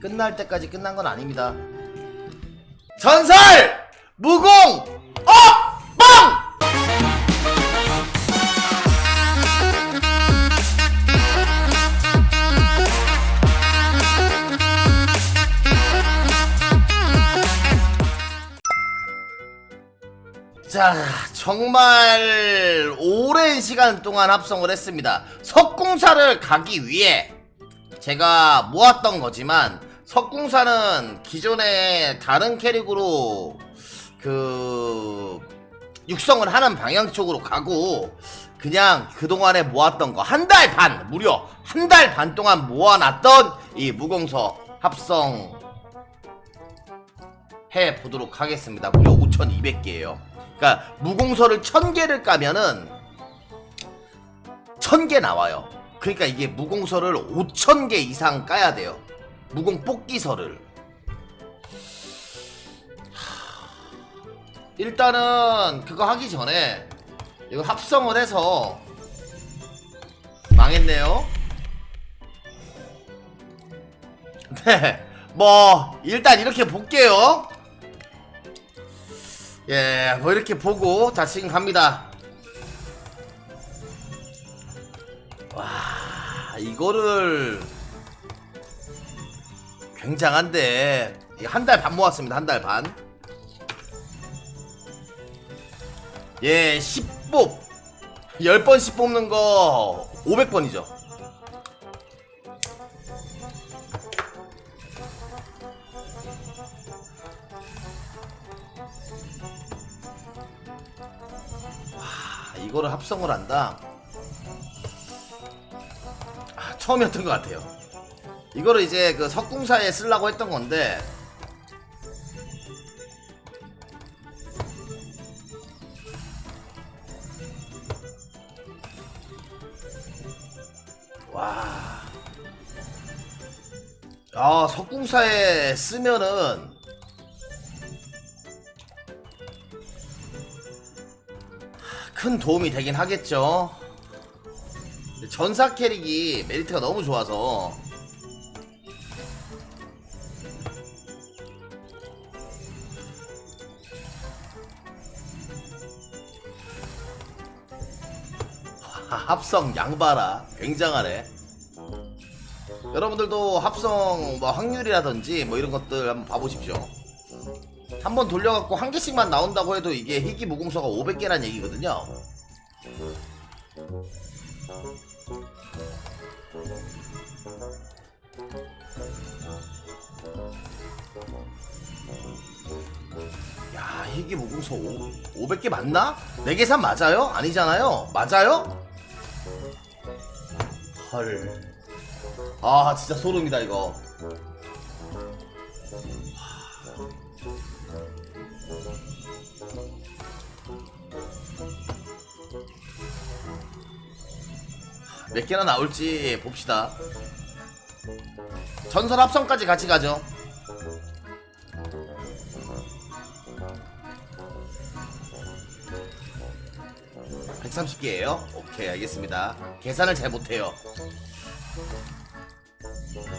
끝날 때까지 끝난 건 아닙니다. 전설 무공 어 빵! 자, 정말 오랜 시간 동안 합성을 했습니다. 석궁사를 가기 위해 제가 모았던 거지만 석궁사는 기존에 다른 캐릭으로 그 육성을 하는 방향 쪽으로 가고 그냥 그동안에 모았던 거 한 달 반 무려 한 달 반 동안 모아놨던 이 무공서 합성 해 보도록 하겠습니다. 무려 5,200개예요. 그러니까 무공서를 1,000개를 까면은 1,000개 나와요. 그러니까 이게 무공서를 5,000개 이상 까야 돼요. 무공. 하, 일단은 그거 하기 전에 이거 합성을 해서 망했네요. 네. 뭐 일단 이렇게 볼게요. 예, 뭐 이렇게 보고 자 지금 갑니다. 이거를 굉장한데 한 달 반 모았습니다. 한 달 반. 예, 10뽑 10번씩 뽑는 거 500번이죠. 아, 이거를 합성을 한다. 처음이었던 것 같아요. 이거를 이제 그 석궁사에 쓰려고 했던 건데 와. 아, 석궁사에 쓰면은 큰 도움이 되긴 하겠죠. 전사 캐릭이 메리트가 너무 좋아서 와, 합성 양바라 굉장하네. 여러분들도 합성 뭐 확률이라든지 뭐 이런 것들 한번 봐보십시오. 한번 돌려갖고 한 개씩만 나온다고 해도 이게 희귀 무공서가 500개란 얘기거든요. 야 희귀 무공서 5, 500개 맞나? 내 계산 맞아요? 아니잖아요? 맞아요? 헐. 아 진짜 소름이다 이거. 몇 개나 나올지 봅시다. 전설 합성까지 같이 가죠. (130개예요) 오케이 알겠습니다 계산을 잘 못해요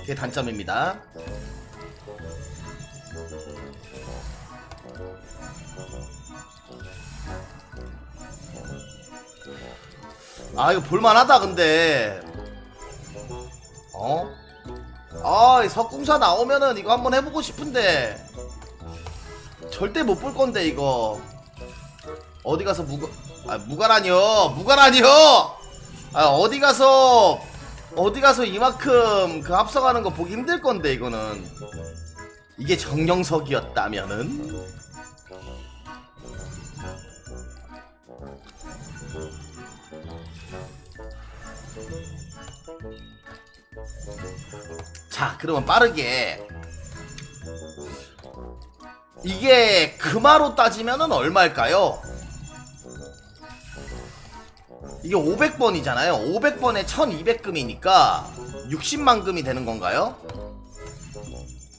그게 단점입니다 아 이거 볼만하다 근데. 어? 아이 석궁사 나오면은 이거 한번 해보고 싶은데. 절대 못 볼 건데 이거. 어디 가서 무가 아 무가라니요? 무가라니요? 아 어디 가서 어디 가서 이만큼 그 합성하는 거 보기 힘들 건데 이거는. 이게 정령석이었다면은 자 그러면 빠르게 이게 금화로 따지면은 얼마일까요? 이게 500번이잖아요. 500번에 1200금이니까 60만 금이 되는 건가요?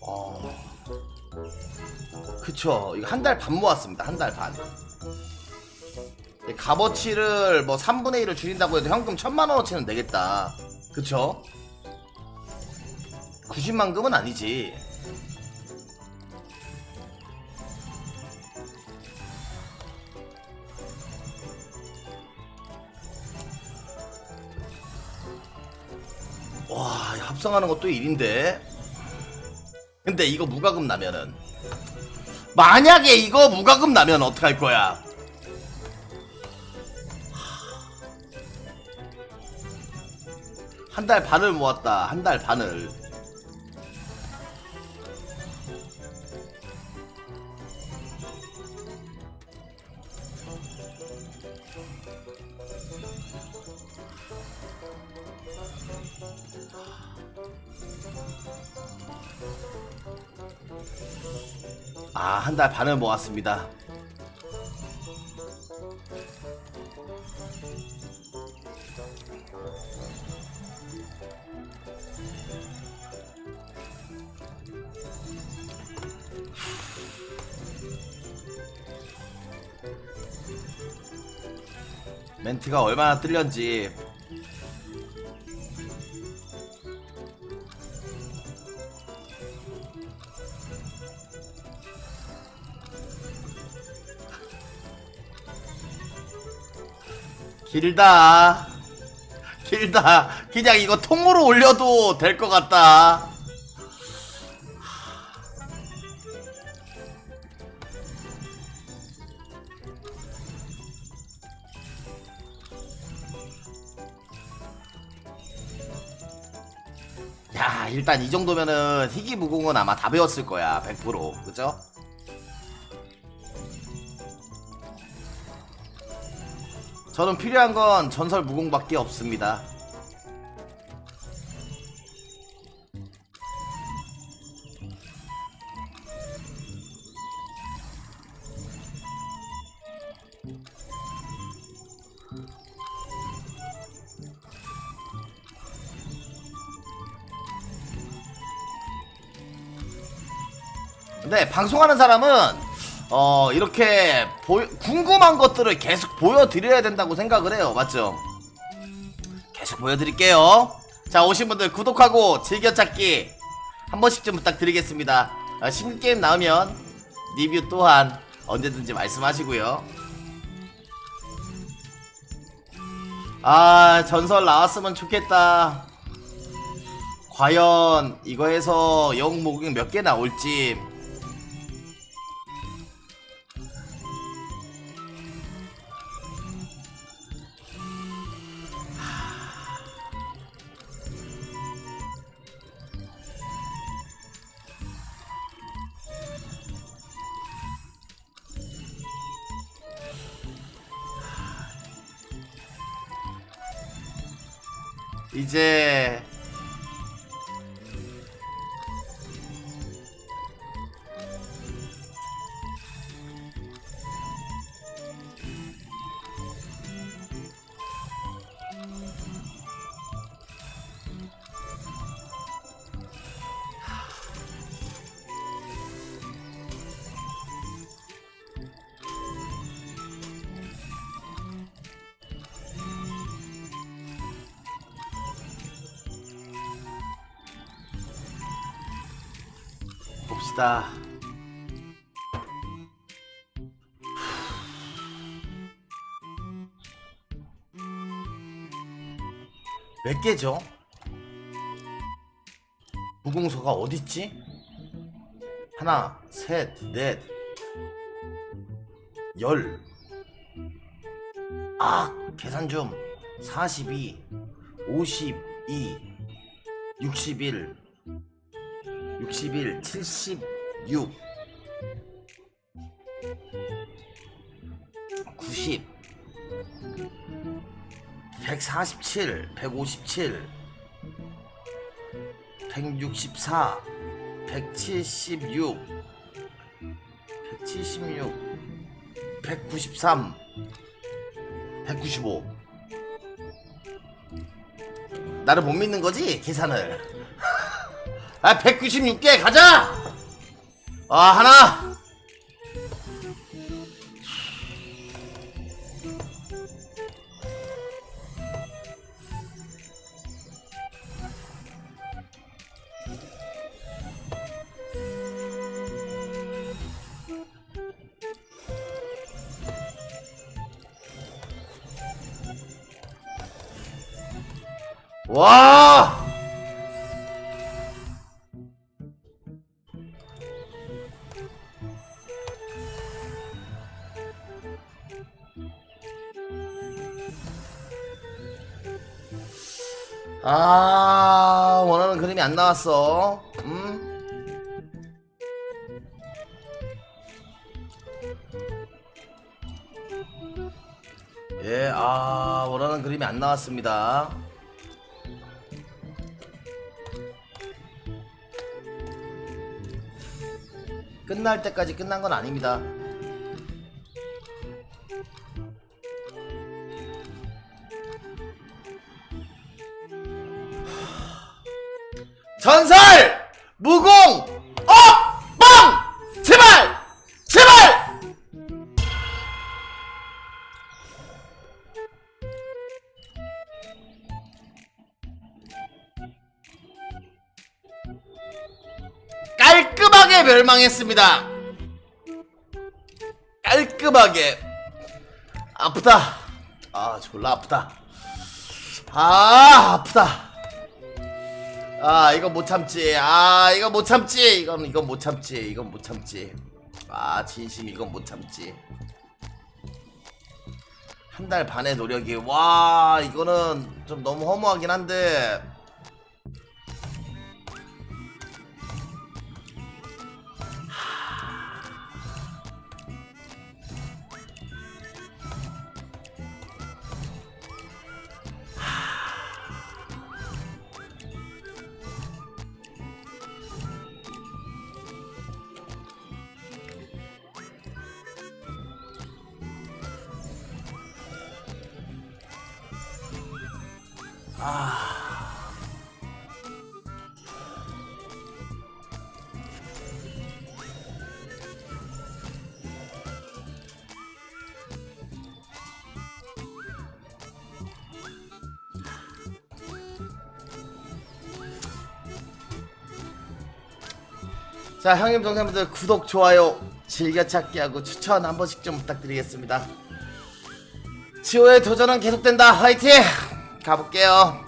어... 그쵸. 이거 한 달 반 모았습니다. 한 달 반. 이 값어치를 뭐 3분의 1을 줄인다고 해도 현금 1000만원어치는 되겠다. 그쵸? 90만금은 아니지. 와, 합성하는 것도 일인데. 근데 이거 무과금 나면은 만약에 이거 무과금 나면 어떡할 거야? 한 달 반을 모았다. 한 달 반을. 아, 한 달 반을 모았습니다. 멘트가 얼마나 뜰렸지. 길다. 길다. 그냥 이거 통으로 올려도 될 것 같다. 야, 일단 이 정도면은 희귀무공은 아마 다 배웠을 거야. 100%. 그죠? 저는 필요한 건 전설 무공밖에 없습니다. 근데 방송하는 사람은 어 이렇게 보여- 궁금한 것들을 계속 보여드려야 된다고 생각을 해요. 맞죠? 계속 보여드릴게요. 자 오신 분들 구독하고 즐겨찾기 한 번씩 좀 부탁드리겠습니다. 아, 신게임 나오면 리뷰 또한 언제든지 말씀하시고요. 아 전설 나왔으면 좋겠다. 과연 이거에서 영웅 목욕 몇개 나올지 이제 봅시다. 몇 개죠? 무공소가 어딨지? 하나, 셋, 넷, 열. 아, 계산 좀. 42, 52, 61, 61, 76, 90, 147, 157, 164, 176, 176, 193, 195. 나를 못 믿는 거지? 계산을. 아 196개 가자! 아 하나! 와! 그림이 안 나왔어. 음? 예, 아, 원하는 그림이 안 나왔습니다. 끝날 때까지 끝난 건 아닙니다. 전설! 무공! 어! 빵! 제발! 제발! 깔끔하게 멸망했습니다. 깔끔하게 아프다. 아 졸라 아프다. 아 아프다. 아 이거 못 참지. 아 이거 못 참지. 이건 이건 못 참지. 이건 못 참지. 아 진심 이건 못 참지. 한 달 반의 노력이 와 이거는 좀 너무 허무하긴 한데 자 형님 동생분들 구독 좋아요 즐겨찾기 하고 추천 한 번씩 좀 부탁드리겠습니다. 지호의 도전은 계속된다. 화이팅 가볼게요